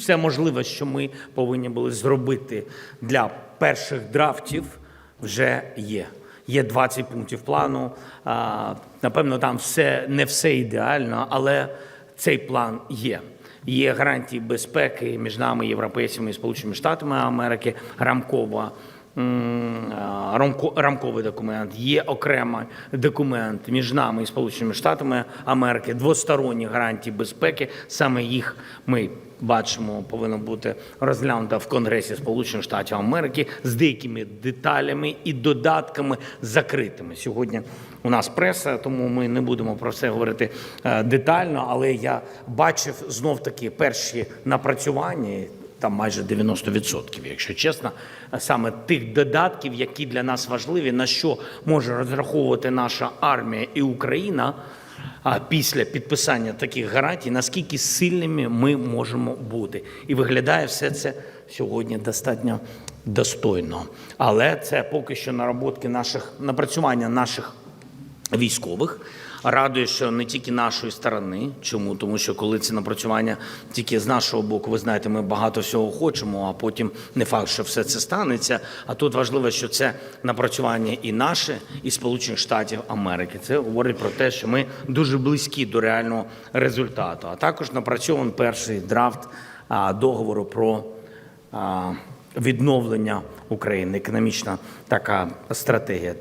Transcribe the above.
все можливе, що ми повинні були зробити для перших драфтів, вже є. Є 20 пунктів плану. Напевно, там все не все ідеально, але цей план є. Є гарантії безпеки між нами, європейцями і Сполученими Штатами Америки, рамкова. М, Рамковий документ, є окремий документ між нами і Сполученими Штатами Америки, двосторонні гарантії безпеки. Саме їх ми бачимо, повинно бути розглянуто в Конгресі Сполучених Штатів Америки з деякими деталями і додатками закритими. Сьогодні у нас преса, тому ми не будемо про це говорити е, детально. Але я бачив знов таки перші напрацювання. Там майже 90%, якщо чесно, саме тих додатків, які для нас важливі, на що може розраховувати наша армія і Україна а після підписання таких гарантій, наскільки сильними ми можемо бути. І виглядає все це сьогодні достатньо достойно. Але це поки що нароботки наших напрацювання наших військових. Радує, що не тільки нашої сторони. Чому? Тому що коли ці напрацювання тільки з нашого боку, ви знаєте, ми багато всього хочемо, а потім не факт, що все це станеться. А тут важливо, що це напрацювання і наше, і Сполучених Штатів Америки. Це говорить про те, що ми дуже близькі до реального результату. А також напрацьований перший драфт договору про відновлення України, економічна така стратегія.